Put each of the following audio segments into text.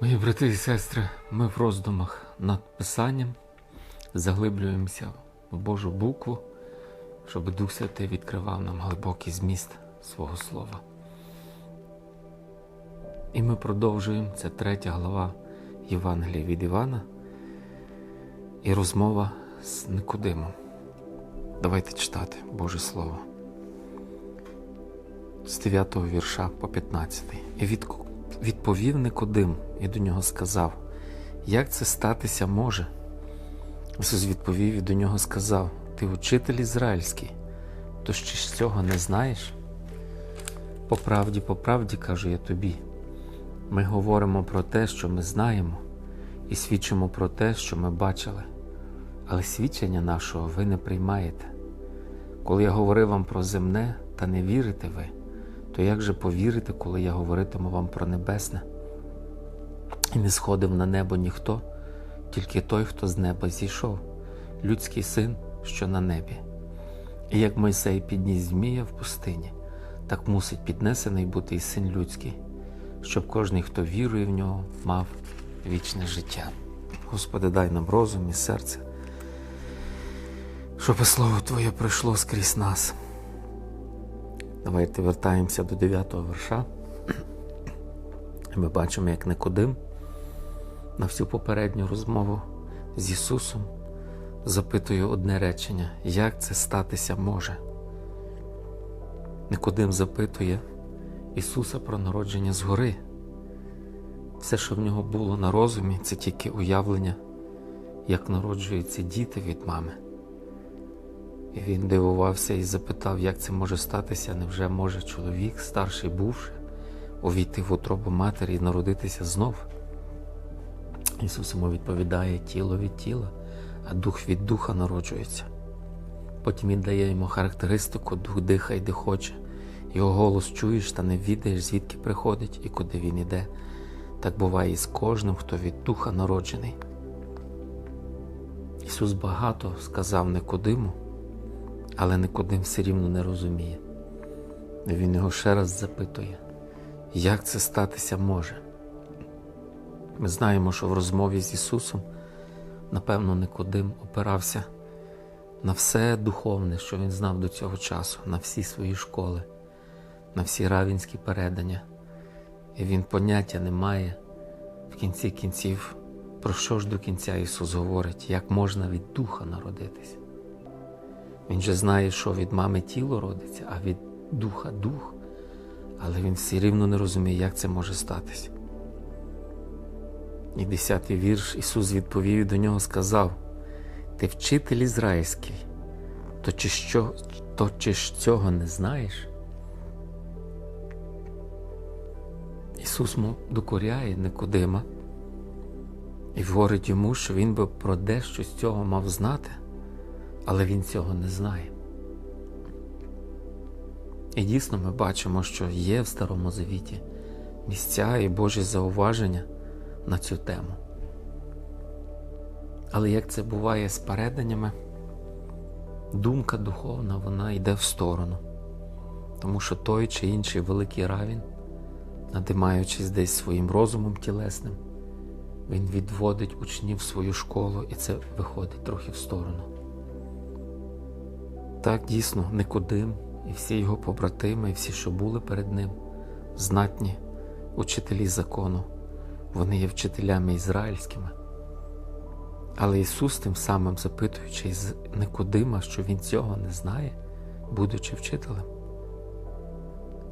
Мої брати і сестри, ми в роздумах над Писанням заглиблюємося в Божу букву, щоб Дух Святий відкривав нам глибокий зміст свого слова. І ми продовжуємо це третя глава Євангелія від Івана і розмова з Никодимом. Давайте читати Боже Слово. З 9 вірша по 15. І відку- відповів Никодим і до нього сказав, як це статися може? Ісус відповів і до нього сказав: Ти учитель ізраїльський, то ще ж цього не знаєш? По правді, по правді кажу я тобі. Ми говоримо про те, що ми знаємо, і свідчимо про те, що ми бачили, але свідчення нашого ви не приймаєте. Коли я говорив вам про земне, та не вірите ви, то як же повірите, коли я говоритиму вам про небесне? І не сходив на небо ніхто, тільки той, хто з неба зійшов, людський син, що на небі. І як Мойсей підніс змія в пустині, так мусить піднесений бути і син людський, щоб кожний, хто вірує в нього, мав вічне життя. Господи, дай нам розум і серце, щоб слово Твоє пройшло скрізь нас. Давайте вертаємося до 9 верша. Ми бачимо, як Никодим на всю попередню розмову з Ісусом запитує одне речення: як це статися може? Никодим запитує Ісуса про народження згори. Все, що в нього було на розумі, це тільки уявлення, як народжуються діти від мами. І він дивувався і запитав, як це може статися, невже може чоловік, старший бувши, увійти в утробу матері і народитися знов? Ісус йому відповідає тіло від тіла, а дух від духа народжується. Потім він дає йому характеристику, дух дихає, де хоче. Його голос чуєш та не відаєш, звідки приходить і куди він іде. Так буває і з кожним, хто від духа народжений. Ісус багато сказав Никодиму, але Никодим все рівно не розуміє. Він його ще раз запитує, як це статися може. Ми знаємо, що в розмові з Ісусом, напевно, Никодим опирався на все духовне, що він знав до цього часу, на всі свої школи, на всі равінські передання. І він поняття не має в кінці кінців, про що ж до кінця Ісус говорить, як можна від духа народитись. Він же знає, що від мами тіло родиться, а від духа дух, але він все рівно не розуміє, як це може статись. І десятий вірш Ісус відповів і до нього сказав: Ти вчитель ізраїльський, то чи, що, то чи ж цього не знаєш? Ісус му докоряє Никодима і говорить йому, що він би про дещо з цього мав знати, але він цього не знає. І дійсно ми бачимо, що є в Старому Завіті місця і Божі зауваження на цю тему. Але як це буває з переданнями, думка духовна вона йде в сторону, тому що той чи інший великий равін, надимаючись десь своїм розумом тілесним, він відводить учнів в свою школу і це виходить трохи в сторону. Так дійсно Никодим і всі його побратими, і всі, що були перед ним, знатні учителі закону, вони є вчителями ізраїльськими. Але Ісус, тим самим запитуючи із Никодима, що Він цього не знає, будучи вчителем,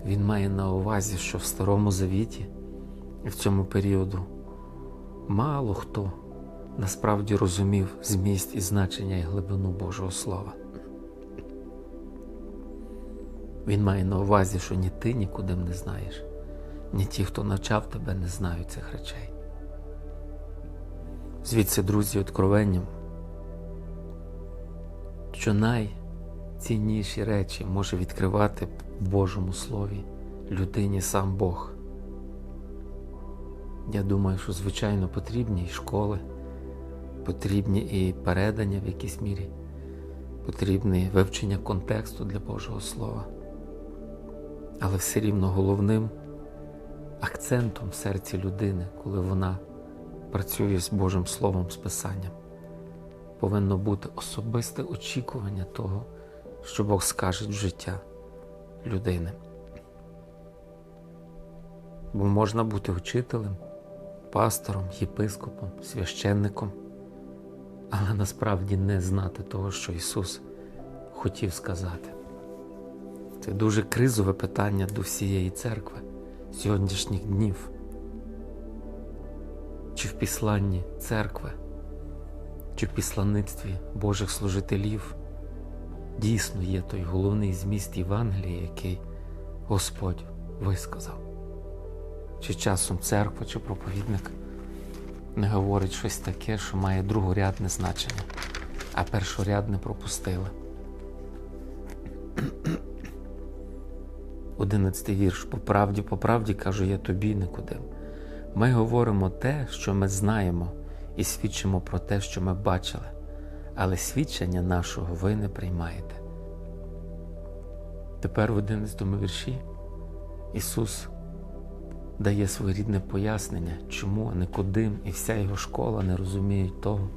Він має на увазі, що в Старому Завіті в цьому періоду мало хто насправді розумів зміст і значення і глибину Божого Слова. Він має на увазі, що ні ти нікуди не знаєш, ні ті, хто навчав тебе, не знають цих речей. Звідси, друзі, откровенням, що найцінніші речі може відкривати в Божому Слові людині сам Бог. Я думаю, що звичайно потрібні і школи, потрібні і передання в якійсь мірі, потрібне вивчення контексту для Божого Слова. Але все рівно головним акцентом в серці людини, коли вона працює з Божим Словом, з Писанням. Повинно бути особисте очікування того, що Бог скаже в життя людини. Бо можна бути учителем, пастором, єпископом, священником, але насправді не знати того, що Ісус хотів сказати. Це дуже кризове питання до всієї церкви сьогоднішніх днів. Чи в післанні церкви, чи в післанництві Божих служителів дійсно є той головний зміст Євангелії, який Господь висказав. Чи часом церква, чи проповідник не говорить щось таке, що має другорядне значення, а першорядне пропустили. Одинадцятий вірш. По правді, по правді кажу я тобі, Никодим. Ми говоримо те, що ми знаємо, і свідчимо про те, що ми бачили, але свідчення нашого ви не приймаєте. Тепер в 11 вірші Ісус дає своєрідне пояснення, чому Никодим і вся його школа не розуміють того,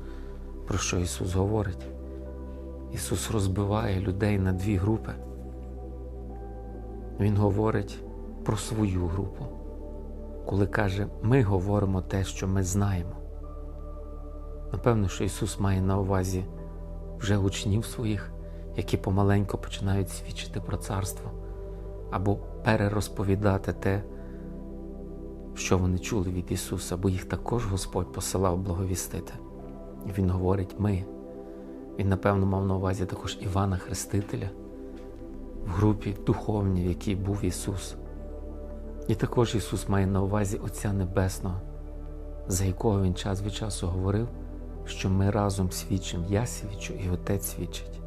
про що Ісус говорить. Ісус розбиває людей на дві групи. Він говорить про свою групу, коли каже, ми говоримо те, що ми знаємо. Напевно, що Ісус має на увазі вже учнів своїх, які помаленько починають свідчити про царство, або перерозповідати те, що вони чули від Ісуса, бо їх також Господь посилав благовістити. Він говорить ми. Він, напевно, мав на увазі також Івана Хрестителя в групі духовній, в якій був Ісус. І також Ісус має на увазі Отця Небесного, за якого Він час від часу говорив, що ми разом свідчимо, я свідчу і Отець свідчить.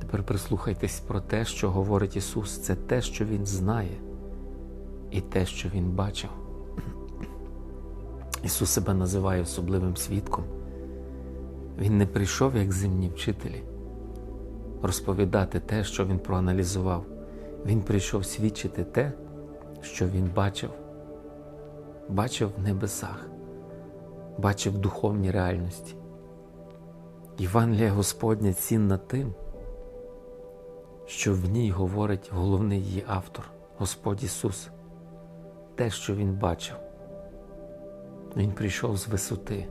Тепер прислухайтесь про те, що говорить Ісус, це те, що Він знає, і те, що Він бачив. Ісус себе називає особливим свідком. Він не прийшов як земні вчителі розповідати те, що він проаналізував. Він прийшов свідчити те, що він бачив, бачив в небесах, бачив в духовній реальності. Євангелія Господня цінна тим, що в ній говорить головний її автор, Господь Ісус, те, що Він бачив. Він прийшов з висоти,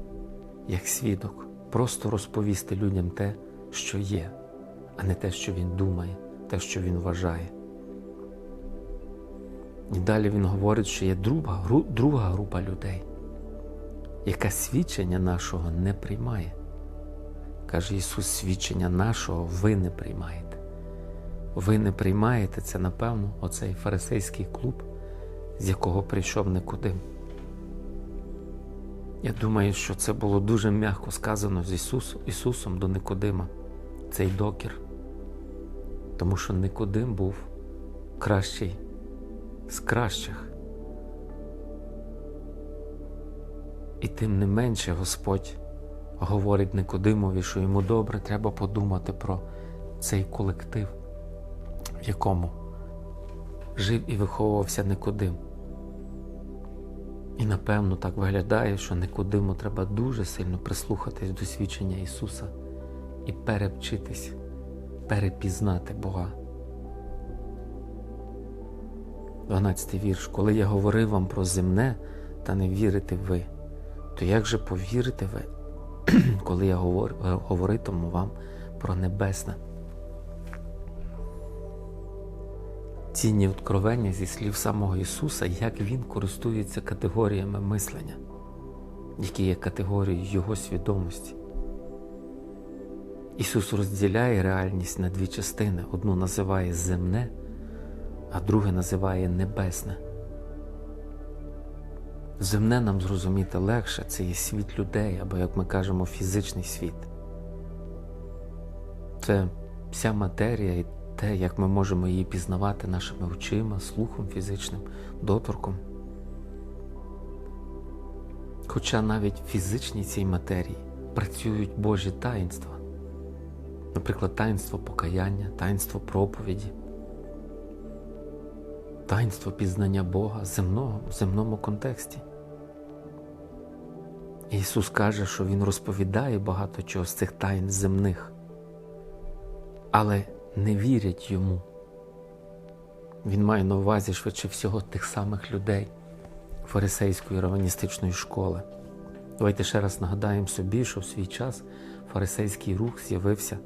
як свідок, просто розповісти людям те, що є а не те, що він думає, те, що він вважає. І далі він говорить, що є друга, друга група людей, яка свідчення нашого не приймає. Каже Ісус, свідчення нашого ви не приймаєте. Ви не приймаєте це, напевно, оцей фарисейський клуб, з якого прийшов Никодим. Я думаю, що це було дуже м'яко сказано з Ісус, Ісусом до Никодима, цей докір тому що Никодим був кращий з кращих. І тим не менше Господь говорить Никодимові, що йому добре треба подумати про цей колектив, в якому жив і виховувався Никодим. І напевно так виглядає, що Никодиму треба дуже сильно прислухатись до свідчення Ісуса і перевчитись перепізнати Бога. 12 вірш. Коли я говорив вам про земне, та не вірите ви, то як же повірите ви, коли я говоритиму вам про небесне? Цінні откровення зі слів самого Ісуса, як Він користується категоріями мислення, які є категорією Його свідомості. Ісус розділяє реальність на дві частини: одну називає земне, а друге називає небесне. Земне нам зрозуміти легше це є світ людей, або, як ми кажемо, фізичний світ. Це вся матерія і те, як ми можемо її пізнавати нашими очима, слухом фізичним, доторком. Хоча навіть в фізичній цій матерії працюють Божі таїнства наприклад, таїнство покаяння, таїнство проповіді. таїнство пізнання Бога земного, в земному контексті. Ісус каже, що Він розповідає багато чого з цих тайн земних, але не вірять йому. Він має на увазі швидше всього тих самих людей фарисейської раваністичної школи. Давайте ще раз нагадаємо собі, що в свій час фарисейський рух з'явився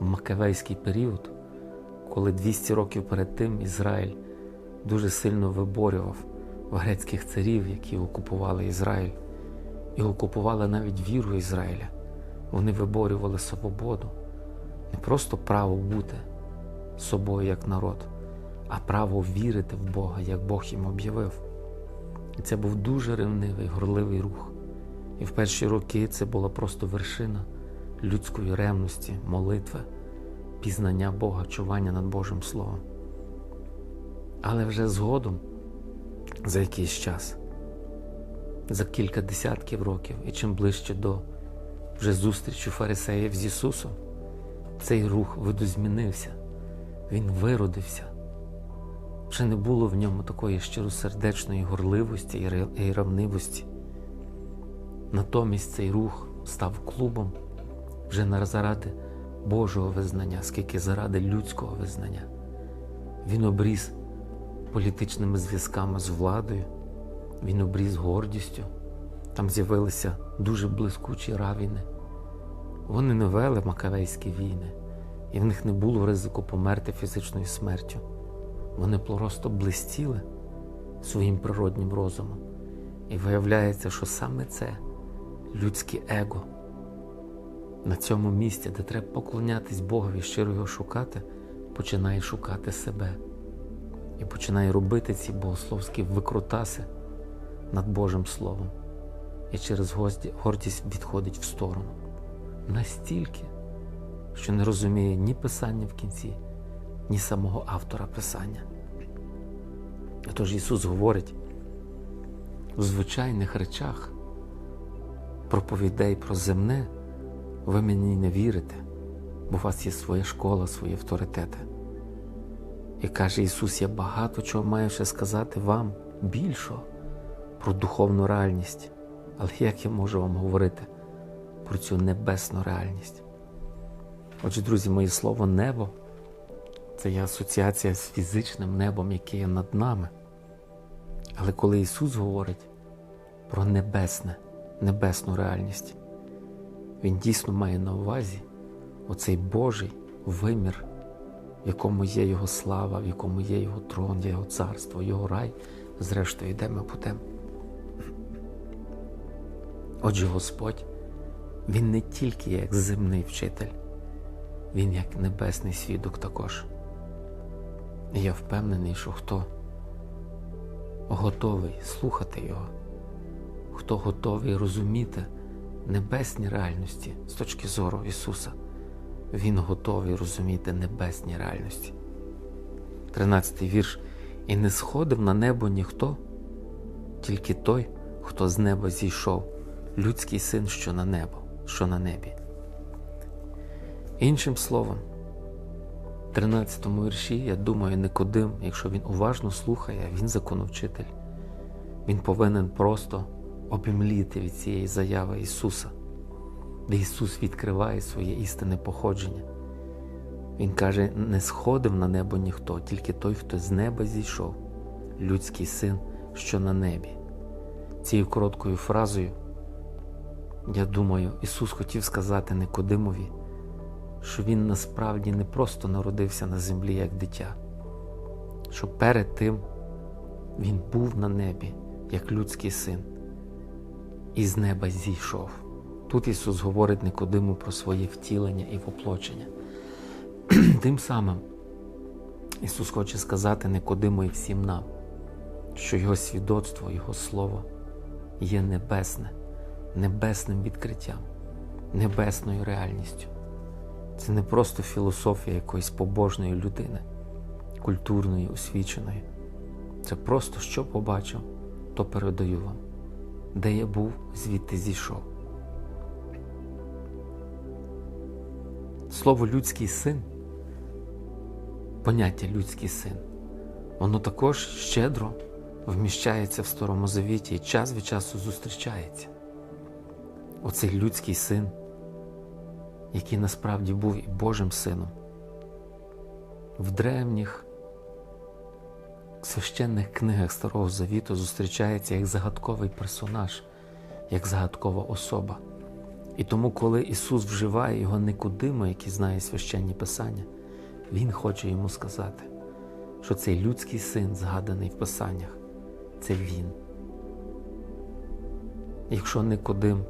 Макавейський період, коли 200 років перед тим Ізраїль дуже сильно виборював грецьких царів, які окупували Ізраїль, і окупували навіть віру Ізраїля. Вони виборювали свободу, не просто право бути собою як народ, а право вірити в Бога, як Бог їм об'явив. І це був дуже ревнивий, горливий рух. І в перші роки це була просто вершина людської ревності, молитви, пізнання Бога, чування над Божим Словом. Але вже згодом, за якийсь час, за кілька десятків років, і чим ближче до вже зустрічі фарисеїв з Ісусом, цей рух видозмінився, Він виродився. Вже не було в ньому такої щиросердечної горливості і равнивості. Натомість цей рух став клубом вже не заради Божого визнання, скільки заради людського визнання. Він обріз політичними зв'язками з владою, він обріз гордістю. Там з'явилися дуже блискучі равіни. Вони не вели макавейські війни, і в них не було ризику померти фізичною смертю. Вони просто блистіли своїм природнім розумом. І виявляється, що саме це людське его на цьому місці, де треба поклонятись Богові, щиро його шукати, починає шукати себе і починає робити ці богословські викрутаси над Божим Словом. І через гордість відходить в сторону. Настільки, що не розуміє ні писання в кінці, ні самого автора писання. Тож Ісус говорить в звичайних речах проповідей про земне, ви мені не вірите, бо у вас є своя школа, свої авторитети. І каже Ісус, я багато чого маю ще сказати вам більшого про духовну реальність. Але як я можу вам говорити про цю небесну реальність? Отже, друзі, моє слово небо це є асоціація з фізичним небом, яке є над нами. Але коли Ісус говорить про небесне, небесну реальність, Він дійсно має на увазі оцей Божий вимір, в якому є Його слава, в якому є Його трон, Його царство, Його рай, зрештою, де ми будемо. Отже, Господь, Він не тільки як земний вчитель, Він як небесний свідок також. І я впевнений, що хто готовий слухати Його, хто готовий розуміти небесні реальності з точки зору Ісуса, Він готовий розуміти небесні реальності. Тринадцятий вірш. І не сходив на небо ніхто, тільки той, хто з неба зійшов, людський син, що на небо, що на небі. Іншим словом, в 13 вірші, я думаю, Никодим, якщо він уважно слухає, він законовчитель. Він повинен просто обімліти від цієї заяви Ісуса, де Ісус відкриває своє істинне походження. Він каже: не сходив на небо ніхто, тільки той, хто з неба зійшов, людський син, що на небі. Цією короткою фразою, я думаю, Ісус хотів сказати Никодимові, що Він насправді не просто народився на землі як дитя, що перед тим Він був на небі, як людський син, і з неба зійшов. Тут Ісус говорить Никодиму про своє втілення і воплочення. Тим самим Ісус хоче сказати Никодиму і всім нам, що Його свідоцтво, Його Слово є небесне, небесним відкриттям, небесною реальністю. Це не просто філософія якоїсь побожної людини, культурної, освіченої. Це просто що побачив, то передаю вам. Де я був, звідти зійшов. Слово людський син, поняття людський син, воно також щедро вміщається в Старому Завіті і час від часу зустрічається. Оцей людський син, який насправді був і Божим сином. В древніх священних книгах Старого Завіту зустрічається як загадковий персонаж, як загадкова особа. І тому, коли Ісус вживає його Никодиму, який знає священні писання, Він хоче йому сказати, що цей людський син, згаданий в Писаннях, це Він. Якщо Никодим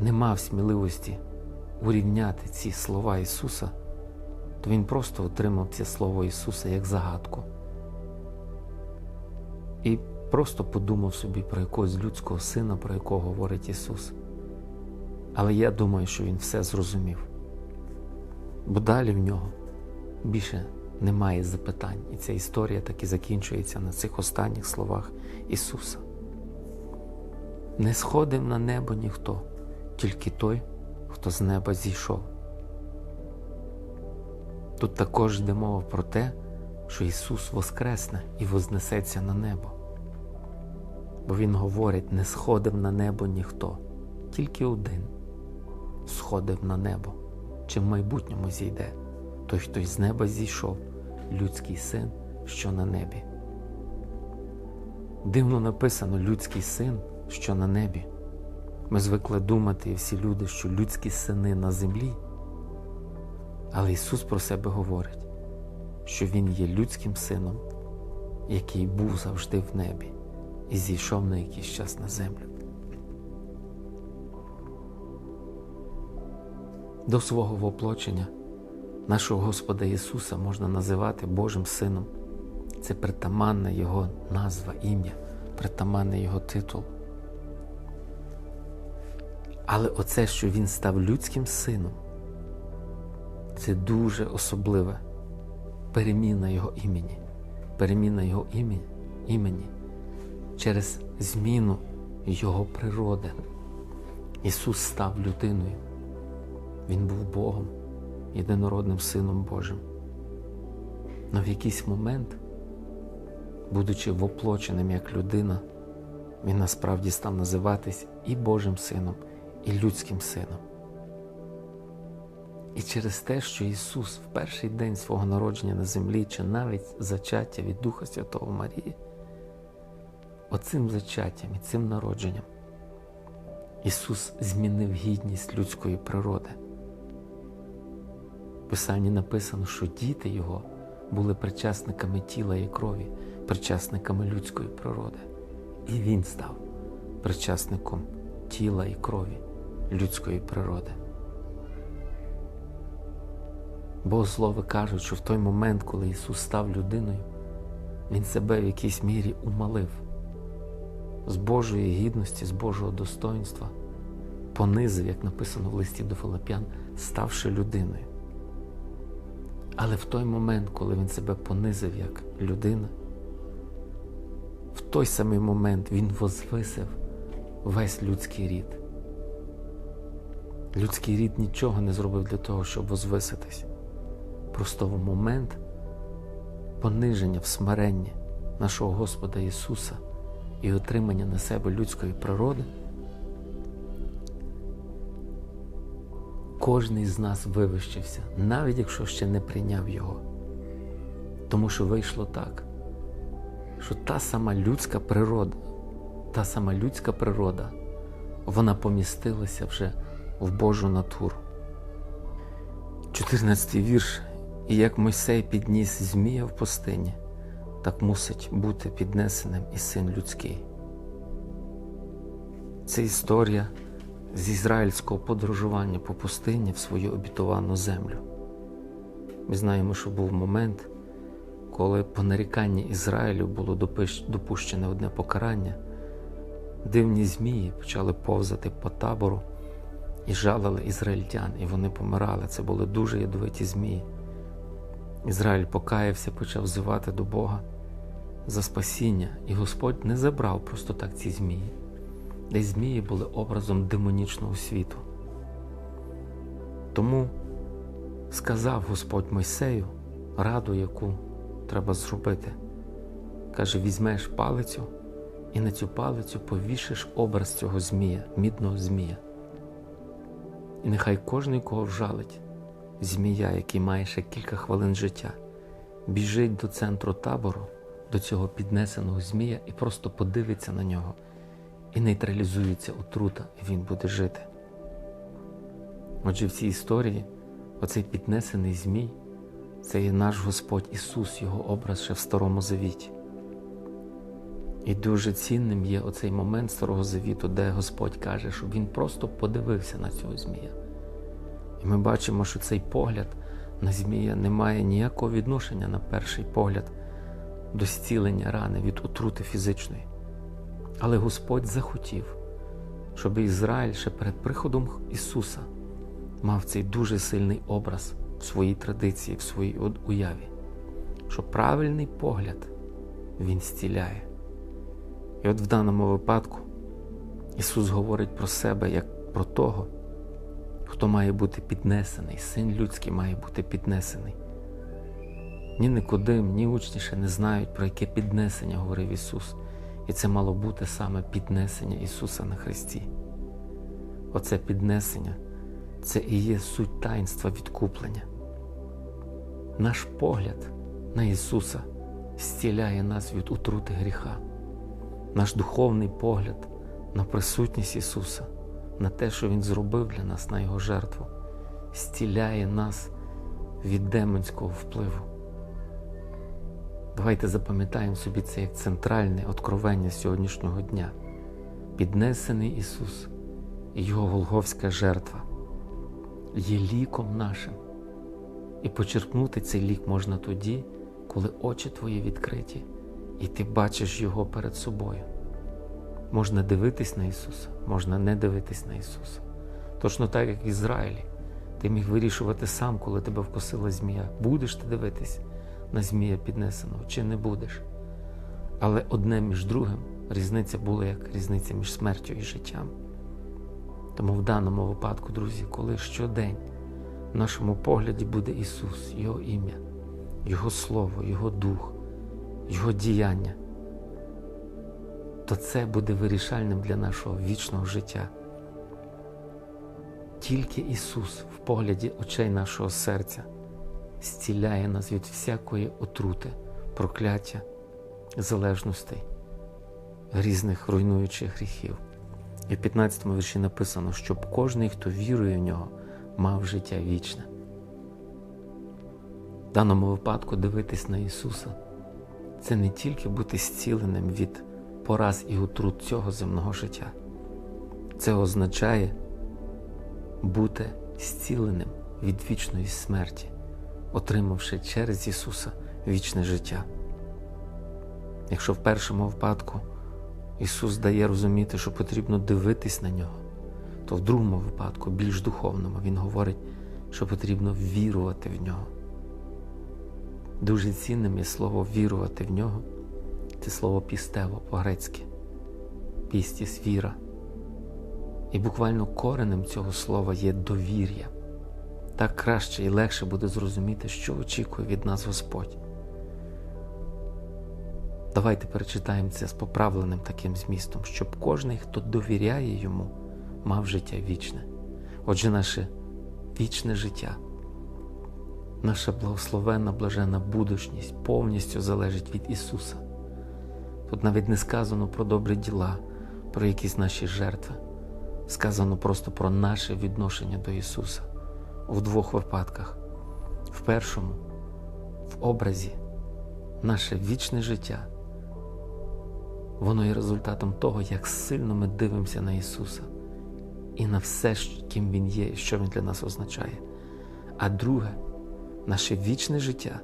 не мав сміливості урівняти ці слова Ісуса, то він просто отримав це Слово Ісуса як загадку. І просто подумав собі про якогось людського сина, про якого говорить Ісус. Але я думаю, що він все зрозумів. Бо далі в нього більше немає запитань. І ця історія так і закінчується на цих останніх словах Ісуса. Не сходив на небо ніхто, тільки той, хто з неба зійшов. Тут також йде мова про те, що Ісус воскресне і вознесеться на небо. Бо Він говорить, не сходив на небо ніхто, тільки один сходив на небо, чи в майбутньому зійде той, хто з неба зійшов, людський син, що на небі. Дивно написано людський син, що на небі. Ми звикли думати, всі люди, що людські сини на землі. Але Ісус про себе говорить, що Він є людським сином, який був завжди в небі і зійшов на якийсь час на землю. До свого воплочення нашого Господа Ісуса можна називати Божим Сином. Це притаманна Його назва, ім'я, притаманний Його титул. Але оце, що Він став людським сином, це дуже особливе переміна Його імені, переміна Його імені, імені через зміну Його природи. Ісус став людиною. Він був Богом, єдинородним Сином Божим. Но в якийсь момент, будучи воплоченим як людина, він насправді став називатись і Божим Сином, і людським сином. І через те, що Ісус в перший день свого народження на землі, чи навіть зачаття від Духа Святого Марії, оцим зачаттям і цим народженням Ісус змінив гідність людської природи. В Писанні написано, що діти Його були причасниками тіла і крові, причасниками людської природи. І Він став причасником тіла і крові людської природи. Богослови кажуть, що в той момент, коли Ісус став людиною, Він себе в якійсь мірі умалив з Божої гідності, з Божого достоинства, понизив, як написано в листі до Филип'ян, ставши людиною. Але в той момент, коли він себе понизив як людина, в той самий момент він возвисив весь людський рід. Людський рід нічого не зробив для того, щоб возвиситись. Просто в момент пониження в смиренні нашого Господа Ісуса і отримання на себе людської природи. Кожний з нас вивищився, навіть якщо ще не прийняв його. Тому що вийшло так, що та сама людська природа, та сама людська природа, вона помістилася вже в Божу натуру. 14 вірш. І як Мойсей підніс Змія в пустині, так мусить бути піднесеним і син людський. Це історія з ізраїльського подорожування по пустині в свою обітовану землю. Ми знаємо, що був момент, коли по наріканні Ізраїлю було допущене одне покарання, дивні змії почали повзати по табору і жалили ізраїльтян, і вони помирали. Це були дуже ядовиті змії. Ізраїль покаявся, почав взивати до Бога за спасіння, і Господь не забрав просто так ці змії де змії були образом демонічного світу. Тому сказав Господь Мойсею раду, яку треба зробити Каже, візьмеш палицю і на цю палицю повішиш образ цього змія, мідного змія. І нехай кожний, кого вжалить, змія, який має ще кілька хвилин життя, біжить до центру табору, до цього піднесеного змія і просто подивиться на нього, і нейтралізується отрута, і він буде жити. Отже, в цій історії оцей піднесений змій це є наш Господь Ісус, Його образ ще в Старому Завіті. І дуже цінним є оцей момент Старого Завіту, де Господь каже, щоб Він просто подивився на цього Змія. І ми бачимо, що цей погляд на Змія не має ніякого відношення на перший погляд до зцілення рани від отрути фізичної. Але Господь захотів, щоб Ізраїль ще перед приходом Ісуса мав цей дуже сильний образ в своїй традиції, в своїй уяві, що правильний погляд Він зціляє. І от в даному випадку Ісус говорить про себе як про того, хто має бути піднесений, син людський має бути піднесений. Ні Никодим, ні учні ще не знають, про яке піднесення говорив Ісус. І це мало бути саме піднесення Ісуса на Христі. Оце піднесення це і є суть таїнства відкуплення. Наш погляд на Ісуса зціляє нас від утрути гріха, наш духовний погляд на присутність Ісуса, на те, що Він зробив для нас, на Його жертву, зціляє нас від демонського впливу. Давайте запам'ятаємо собі це як центральне откровення сьогоднішнього дня. Піднесений Ісус і Його Голговська жертва є ліком нашим. І почерпнути цей лік можна тоді, коли очі твої відкриті, і ти бачиш Його перед собою. Можна дивитись на Ісуса, можна не дивитись на Ісуса. Точно так, як в Ізраїлі, ти міг вирішувати сам, коли тебе вкусила змія. Будеш ти дивитись на змія піднесеного чи не будеш. Але одне між другим різниця була як різниця між смертю і життям. Тому в даному випадку, друзі, коли щодень в нашому погляді буде Ісус, Його ім'я, Його Слово, Його Дух, Його діяння, то це буде вирішальним для нашого вічного життя. Тільки Ісус в погляді очей нашого серця зціляє нас від всякої отрути, прокляття, залежностей, різних руйнуючих гріхів. І в 15 му вірші написано, щоб кожний, хто вірує в нього, мав життя вічне. В даному випадку дивитись на Ісуса це не тільки бути зціленим від пораз і отрут цього земного життя. Це означає бути зціленим від вічної смерті, отримавши через Ісуса вічне життя. Якщо в першому випадку Ісус дає розуміти, що потрібно дивитись на нього, то в другому випадку, більш духовному, Він говорить, що потрібно вірувати в нього. Дуже цінним є слово вірувати в нього це слово пістево по-грецьки, пістіс віра. І буквально коренем цього слова є довір'я. Так краще і легше буде зрозуміти, що очікує від нас Господь. Давайте перечитаємо це з поправленим таким змістом, щоб кожний, хто довіряє йому, мав життя вічне. Отже, наше вічне життя, наша благословенна, блаженна будучність повністю залежить від Ісуса. Тут навіть не сказано про добрі діла, про якісь наші жертви. Сказано просто про наше відношення до Ісуса в двох випадках. В першому, в образі, наше вічне життя. Воно є результатом того, як сильно ми дивимося на Ісуса і на все, ким Він є і що Він для нас означає. А друге, наше вічне життя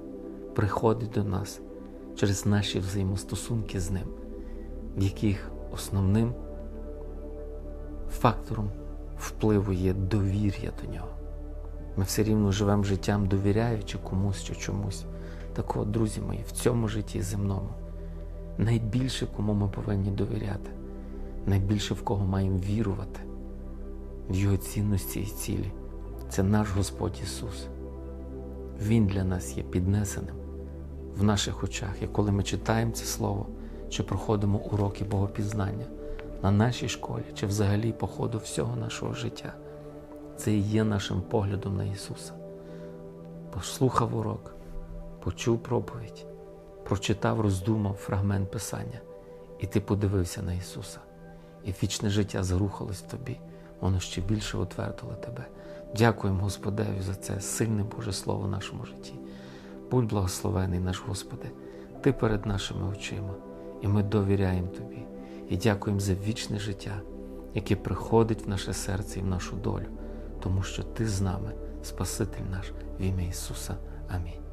приходить до нас через наші взаємостосунки з Ним, в яких основним фактором впливу є довір'я до нього. Ми все рівно живемо життям, довіряючи комусь чи чомусь. Так от, друзі мої, в цьому житті земному найбільше кому ми повинні довіряти, найбільше в кого маємо вірувати, в Його цінності і цілі. Це наш Господь Ісус. Він для нас є піднесеним, в наших очах, і коли ми читаємо це слово, чи проходимо уроки богопізнання на нашій школі, чи взагалі по ходу всього нашого життя. Це і є нашим поглядом на Ісуса. Послухав урок, почув проповідь, прочитав, роздумав фрагмент Писання, і ти подивився на Ісуса. І вічне життя зрухалось в тобі, воно ще більше утвердило тебе. Дякуємо Господеві за це сильне Боже Слово в нашому житті. Будь благословений наш Господи, Ти перед нашими очима, і ми довіряємо Тобі і дякуємо за вічне життя, яке приходить в наше серце і в нашу долю, тому що Ти з нами, Спаситель наш, в ім'я Ісуса. Амінь.